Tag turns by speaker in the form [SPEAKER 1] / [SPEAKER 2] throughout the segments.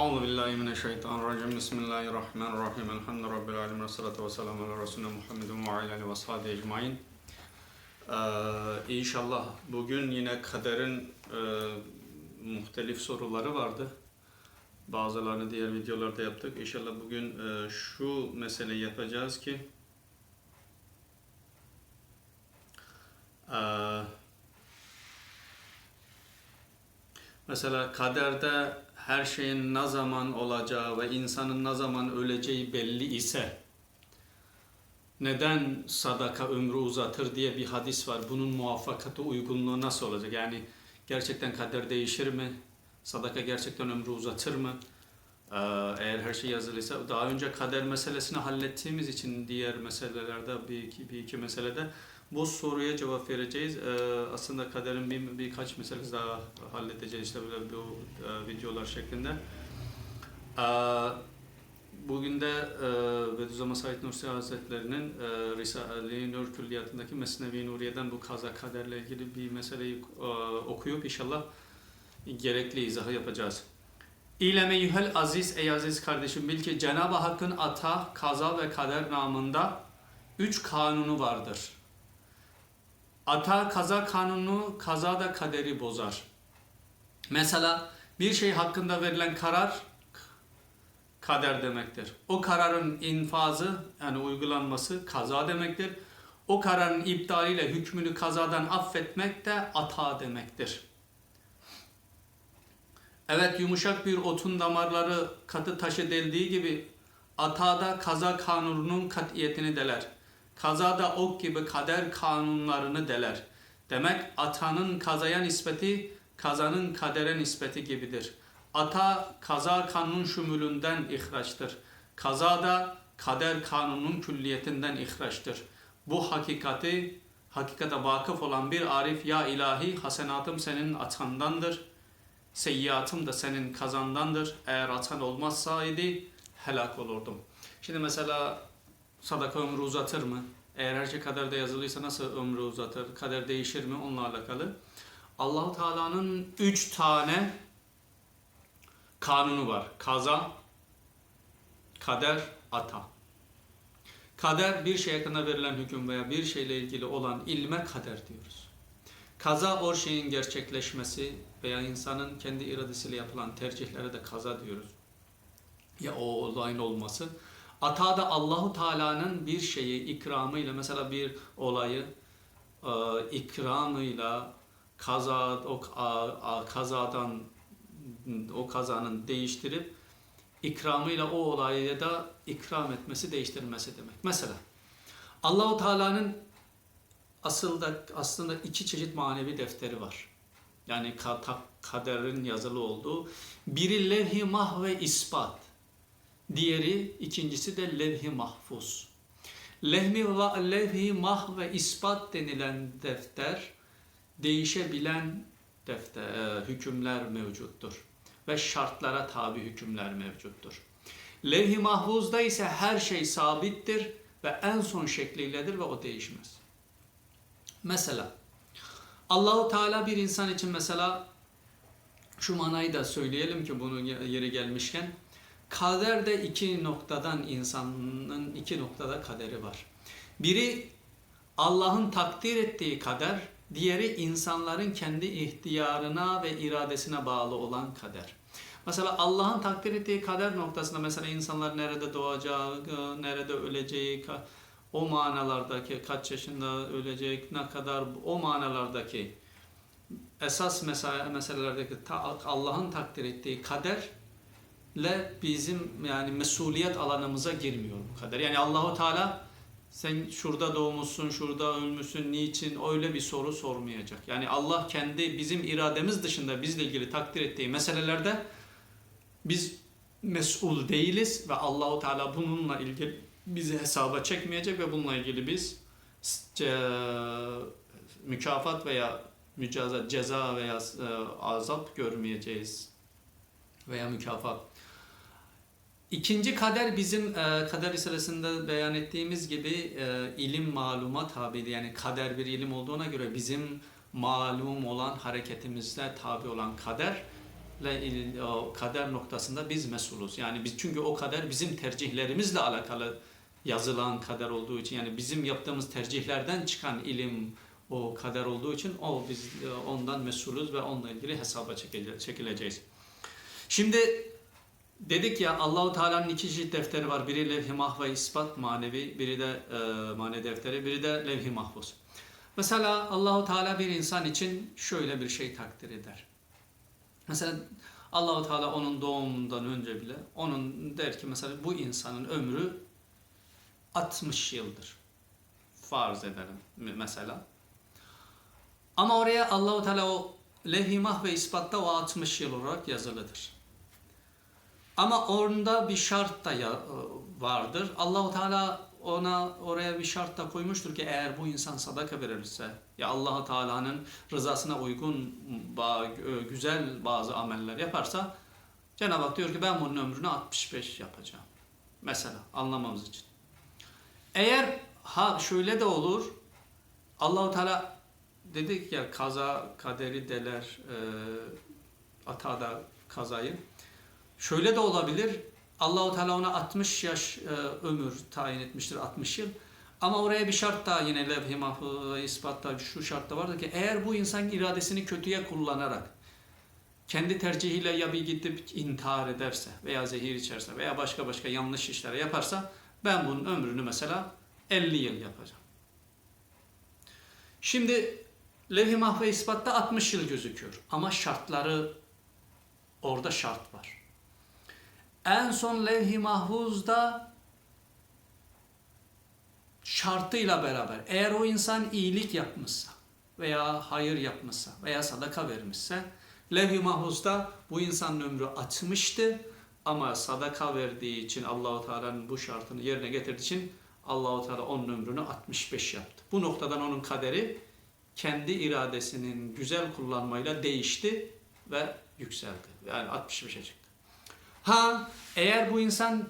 [SPEAKER 1] Euzu billahi mineşşeytanirracim. Bismillahirrahmanirrahim. Elhamdülillahi rabbil alamin. Essalatu vesselamu ala resulina Muhammedin ve ala alihi ve sahbihi ecmaîn. Ee, inşallah bugün yine kaderin e, muhtelif soruları vardı. Bazılarını diğer videolarda yaptık. İnşallah bugün e, şu meseleyi yapacağız ki e, mesela kaderde her şeyin ne zaman olacağı ve insanın ne zaman öleceği belli ise neden sadaka ömrü uzatır diye bir hadis var. Bunun muvaffakatı uygunluğu nasıl olacak? Yani gerçekten kader değişir mi? Sadaka gerçekten ömrü uzatır mı? Ee, Eğer her şey yazılıysa daha önce kader meselesini hallettiğimiz için diğer meselelerde bir iki, bir iki meselede bu soruya cevap vereceğiz. Ee, aslında kaderin bir, birkaç meselesi daha halledeceğiz işte böyle bu e, videolar şeklinde. Ee, bugün de e, Bediüzzaman Said Nursi Hazretleri'nin e, Risale-i Nur Külliyatı'ndaki Mesnevi Nuriye'den bu kaza kaderle ilgili bir meseleyi e, okuyup inşallah gerekli izahı yapacağız. İleme yühel aziz ey aziz kardeşim bil ki Cenab-ı Hakk'ın ata, kaza ve kader namında üç kanunu vardır. Ata kaza kanunu kaza da kaderi bozar. Mesela bir şey hakkında verilen karar kader demektir. O kararın infazı yani uygulanması kaza demektir. O kararın iptaliyle hükmünü kazadan affetmek de ata demektir. Evet yumuşak bir otun damarları katı taşı deldiği gibi atada kaza kanununun katiyetini deler. Kazada ok gibi kader kanunlarını deler. Demek atanın kazaya nispeti, kazanın kadere nispeti gibidir. Ata kaza kanun şumulünden ihraçtır. Kaza da kader kanunun külliyetinden ihraçtır. Bu hakikati, hakikate vakıf olan bir arif ya ilahi hasenatım senin atandandır. Seyyiatım da senin kazandandır. Eğer atan olmazsaydı helak olurdum. Şimdi mesela sadaka ömrü uzatır mı? Eğer her şey kaderde yazılıysa nasıl ömrü uzatır? Kader değişir mi? Onunla alakalı. Allahu Teala'nın üç tane kanunu var. Kaza, kader, ata. Kader bir şey hakkında verilen hüküm veya bir şeyle ilgili olan ilme kader diyoruz. Kaza o şeyin gerçekleşmesi veya insanın kendi iradesiyle yapılan tercihlere de kaza diyoruz. Ya o olayın olması. Ata da Allahu Teala'nın bir şeyi ikramıyla mesela bir olayı e, ikramıyla kaza o kazadan o kazanın değiştirip ikramıyla o olayı da ikram etmesi, değiştirmesi demek. Mesela Allahu Teala'nın asılda aslında iki çeşit manevi defteri var. Yani kaderin yazılı olduğu. Biri levh-i mah ve ispat. Diğeri ikincisi de levh-i mahfuz. Lehmi ve levh-i mah ve ispat denilen defter değişebilen defter, hükümler mevcuttur ve şartlara tabi hükümler mevcuttur. Levh-i mahfuzda ise her şey sabittir ve en son şekliyledir ve o değişmez. Mesela Allahu Teala bir insan için mesela şu manayı da söyleyelim ki bunu yeri gelmişken kaderde iki noktadan insanın iki noktada kaderi var. Biri Allah'ın takdir ettiği kader, diğeri insanların kendi ihtiyarına ve iradesine bağlı olan kader. Mesela Allah'ın takdir ettiği kader noktasında mesela insanlar nerede doğacağı, nerede öleceği, o manalardaki kaç yaşında ölecek, ne kadar o manalardaki esas meselelerdeki Allah'ın takdir ettiği kaderle bizim yani mesuliyet alanımıza girmiyor bu kader. Yani Allahu Teala sen şurada doğmuşsun, şurada ölmüşsün, niçin öyle bir soru sormayacak. Yani Allah kendi bizim irademiz dışında bizle ilgili takdir ettiği meselelerde biz mesul değiliz ve Allahu Teala bununla ilgili bizi hesaba çekmeyecek ve bununla ilgili biz mükafat veya mücazat, ceza veya e, azap görmeyeceğiz veya mükafat. İkinci kader bizim e, kader risalesinde beyan ettiğimiz gibi e, ilim maluma tabidir. Yani kader bir ilim olduğuna göre bizim malum olan hareketimizde tabi olan kader kaderle o kader noktasında biz mesuluz. Yani biz çünkü o kader bizim tercihlerimizle alakalı yazılan kader olduğu için yani bizim yaptığımız tercihlerden çıkan ilim o kader olduğu için o biz e, ondan mesulüz ve onunla ilgili hesaba çekile- çekileceğiz. Şimdi dedik ya Allahu Teala'nın iki cilt defteri var. Biri levh-i mahve ispat manevi, biri de e, mane defteri, biri de levh-i mahfuz. Mesela Allahu Teala bir insan için şöyle bir şey takdir eder. Mesela Allahu Teala onun doğumundan önce bile onun der ki mesela bu insanın ömrü 60 yıldır. Farz edelim mesela. Ama oraya Allahu Teala o levh-i mahve ispatta o 60 yıl olarak yazılıdır. Ama orada bir şart da ya- vardır. Allahu Teala ona oraya bir şart da koymuştur ki eğer bu insan sadaka verirse ya Allah Teala'nın rızasına uygun ba- güzel bazı ameller yaparsa Cenab-ı Hak diyor ki ben bunun ömrünü 65 yapacağım. Mesela anlamamız için. Eğer ha şöyle de olur. Allahu Teala dedik ya kaza kaderi deler e, atada kazayı. Şöyle de olabilir. Allahu Teala ona 60 yaş e, ömür tayin etmiştir 60 yıl. Ama oraya bir şart daha yine levh-i ispatta şu şart da vardır ki eğer bu insan iradesini kötüye kullanarak kendi tercihiyle ya bir gidip intihar ederse veya zehir içerse veya başka başka yanlış işler yaparsa ben bunun ömrünü mesela 50 yıl yapacağım. Şimdi levh-i mahve ispatta 60 yıl gözüküyor ama şartları orada şart var. En son levh-i mahfuzda şartıyla beraber eğer o insan iyilik yapmışsa veya hayır yapmışsa veya sadaka vermişse levh-i mahfuzda bu insanın ömrü 60'tı ama sadaka verdiği için Allahu Teala'nın bu şartını yerine getirdiği için Allahu Teala onun ömrünü 65 yaptı. Bu noktadan onun kaderi kendi iradesinin güzel kullanmayla değişti ve yükseldi. Yani 65'e çıktı. Ha eğer bu insan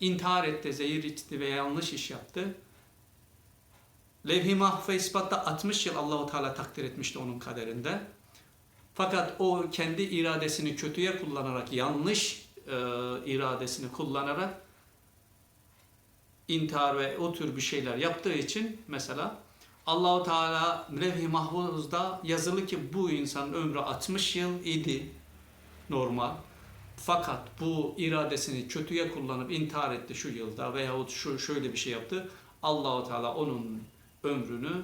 [SPEAKER 1] intihar etti, zehir içti veya yanlış iş yaptı. Levh-i Mahfuz ispatta 60 yıl Allahu Teala takdir etmişti onun kaderinde. Fakat o kendi iradesini kötüye kullanarak, yanlış e, iradesini kullanarak intihar ve o tür bir şeyler yaptığı için mesela Allahu Teala Levh-i Mahfuz'da yazılı ki bu insanın ömrü 60 yıl idi normal. Fakat bu iradesini kötüye kullanıp intihar etti şu yılda veyahut şu şöyle bir şey yaptı. Allahu Teala onun ömrünü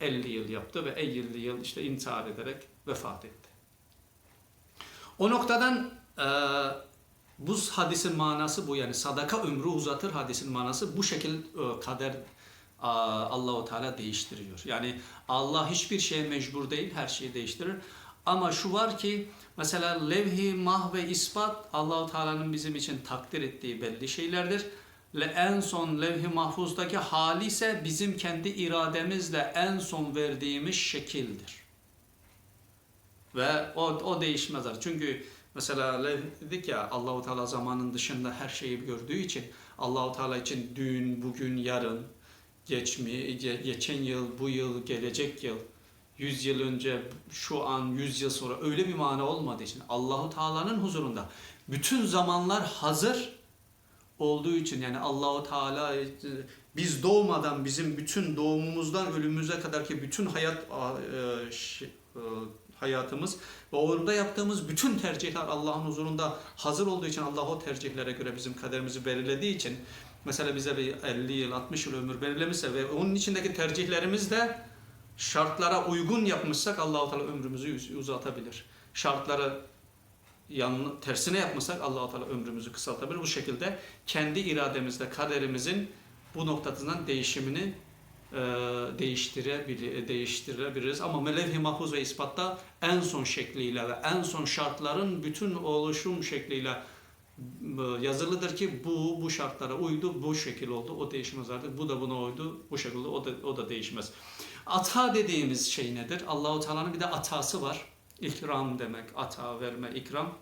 [SPEAKER 1] 50 yıl yaptı ve 50 yıl işte intihar ederek vefat etti. O noktadan e, bu hadisin manası bu yani sadaka ömrü uzatır hadisin manası bu şekil e, kader a, Allahu Teala değiştiriyor. Yani Allah hiçbir şeye mecbur değil, her şeyi değiştirir. Ama şu var ki mesela levh-i mah ve ispat Allahu Teala'nın bizim için takdir ettiği belli şeylerdir. Ve en son levh-i mahfuzdaki hali ise bizim kendi irademizle en son verdiğimiz şekildir. Ve o, o değişmez artık. Çünkü mesela dedik ya Allahu Teala zamanın dışında her şeyi gördüğü için Allahu Teala için dün, bugün, yarın, geçmi, ge- geçen yıl, bu yıl, gelecek yıl, 100 yıl önce, şu an, 100 yıl sonra öyle bir mana olmadığı için Allahu Teala'nın huzurunda bütün zamanlar hazır olduğu için yani Allahu Teala e, biz doğmadan bizim bütün doğumumuzdan ölümümüze kadar ki bütün hayat e, e, hayatımız ve orada yaptığımız bütün tercihler Allah'ın huzurunda hazır olduğu için Allah o tercihlere göre bizim kaderimizi belirlediği için mesela bize bir 50 yıl 60 yıl ömür belirlemişse ve onun içindeki tercihlerimiz de şartlara uygun yapmışsak Allahu Teala ömrümüzü uz- uzatabilir. Şartları yan, tersine yapmışsak Allahu Teala ömrümüzü kısaltabilir. Bu şekilde kendi irademizle kaderimizin bu noktasından değişimini değiştirebilir, değiştirebiliriz. Ama melevh-i mahfuz ve ispatta en son şekliyle ve en son şartların bütün oluşum şekliyle e, yazılıdır ki bu bu şartlara uydu, bu şekil oldu, o değişmez artık. Bu da buna uydu, bu şekilde o da o da değişmez. Ata dediğimiz şey nedir? Allahu Teala'nın bir de atası var. İkram demek, ata verme, ikram.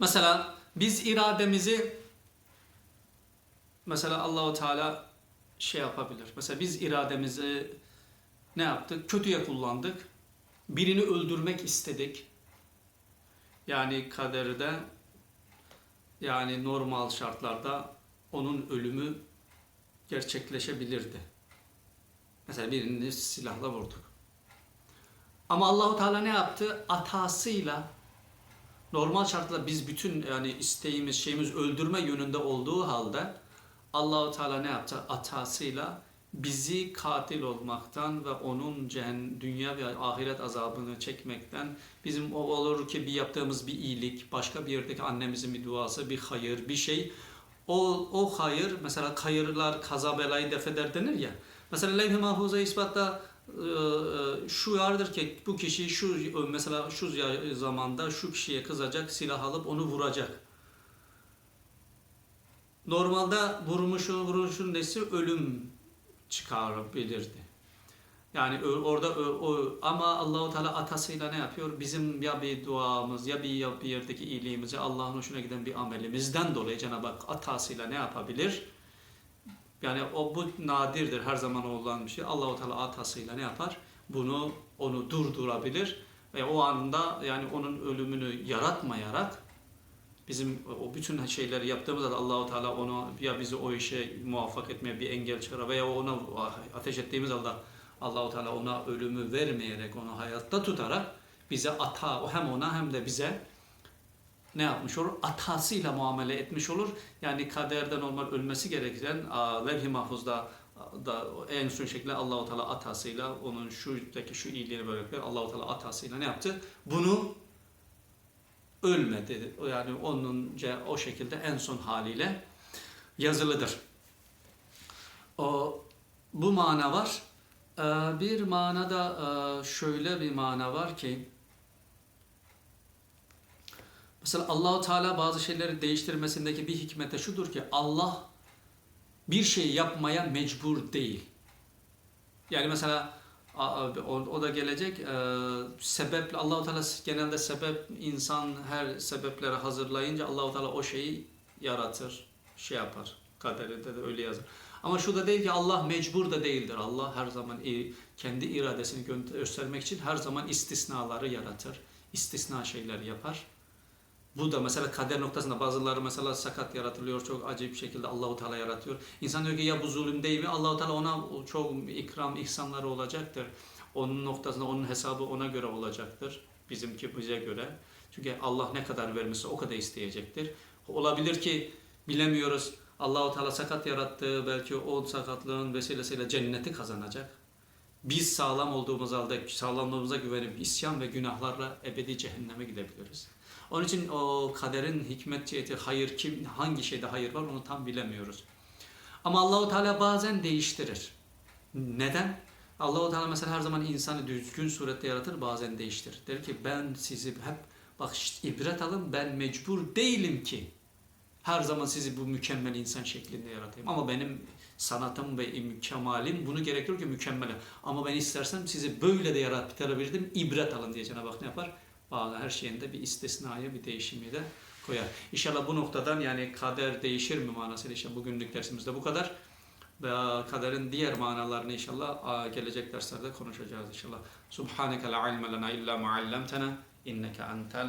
[SPEAKER 1] Mesela biz irademizi mesela Allahu Teala şey yapabilir. Mesela biz irademizi ne yaptık? Kötüye kullandık. Birini öldürmek istedik. Yani kaderde yani normal şartlarda onun ölümü gerçekleşebilirdi. Mesela birini silahla vurduk. Ama Allahu Teala ne yaptı? Atasıyla normal şartlarda biz bütün yani isteğimiz şeyimiz öldürme yönünde olduğu halde Allahu Teala ne yaptı? Atasıyla bizi katil olmaktan ve onun cehen, dünya ve ahiret azabını çekmekten bizim o olur ki bir yaptığımız bir iyilik, başka bir yerdeki annemizin bir duası, bir hayır, bir şey o, o hayır mesela hayırlar kaza belayı def eder denir ya. Mesela levh-i mahfuza ispatta e, e, şu vardır ki bu kişi şu mesela şu zamanda şu kişiye kızacak silah alıp onu vuracak. Normalde vurmuşun vuruşun nesi ölüm çıkarabilirdi. Yani orada ö- o ama Allahu Teala atasıyla ne yapıyor? Bizim ya bir duamız ya bir ya bir yerdeki iyiliğimiz ya Allah'ın hoşuna giden bir amelimizden dolayı Cenab-ı Hak atasıyla ne yapabilir? Yani o bu nadirdir her zaman olan bir şey. Allahu Teala atasıyla ne yapar? Bunu onu durdurabilir ve o anda yani onun ölümünü yaratmayarak bizim o bütün şeyleri yaptığımızda Allahu Teala onu ya bizi o işe muvaffak etmeye bir engel çıkar veya ona ateş ettiğimiz anda Allahu Teala ona ölümü vermeyerek onu hayatta tutarak bize ata o hem ona hem de bize ne yapmış olur? Atasıyla muamele etmiş olur. Yani kaderde normal ölmesi gereken levh-i mahfuzda da en son şekilde Allahu Teala atasıyla onun şuradaki şu iyiliğini böyle Allahu Teala atasıyla ne yaptı? Bunu ölmedi. Yani onun o şekilde en son haliyle yazılıdır. O, bu mana var. Ee, Bir manada e, şöyle bir mana var ki mesela Allahu Teala bazı şeyleri değiştirmesindeki bir hikmete şudur ki Allah bir şey yapmaya mecbur değil. Yani mesela o da gelecek sebeple Allahu Teala genelde sebep insan her sebepleri hazırlayınca Allahu Teala o şeyi yaratır, şey yapar. Kaderinde de öyle yazar. Ama şu da değil ki Allah mecbur da değildir. Allah her zaman kendi iradesini göstermek için her zaman istisnaları yaratır. İstisna şeyler yapar. Bu da mesela kader noktasında bazıları mesela sakat yaratılıyor çok acayip bir şekilde Allahu Teala yaratıyor. İnsan diyor ki ya bu zulüm değil mi? Allahu Teala ona çok ikram ihsanları olacaktır. Onun noktasında onun hesabı ona göre olacaktır. Bizimki bize göre. Çünkü Allah ne kadar vermişse o kadar isteyecektir. Olabilir ki bilemiyoruz. Allahu Teala sakat yarattığı belki o sakatlığın vesilesiyle cenneti kazanacak. Biz sağlam olduğumuz halde sağlamlığımıza güvenip isyan ve günahlarla ebedi cehenneme gidebiliriz. Onun için o kaderin hikmet ciheti hayır kim hangi şeyde hayır var onu tam bilemiyoruz. Ama Allahu Teala bazen değiştirir. Neden? Allahu Teala mesela her zaman insanı düzgün surette yaratır, bazen değiştirir. Der ki ben sizi hep bak ibret alın ben mecbur değilim ki her zaman sizi bu mükemmel insan şeklinde yaratayım. Ama benim sanatım ve kemalim bunu gerekiyor ki mükemmel. Ama ben istersem sizi böyle de yaratabilirdim. ibret alın diye Cenab-ı Hak ne yapar? Bazı her şeyinde bir istisnaya, bir değişimi de koyar. İnşallah bu noktadan yani kader değişir mi manasıyla işte bugünlük dersimizde bu kadar. Ve kaderin diğer manalarını inşallah gelecek derslerde konuşacağız inşallah. Subhaneke la ilme lena illa ma allamtena inneke entel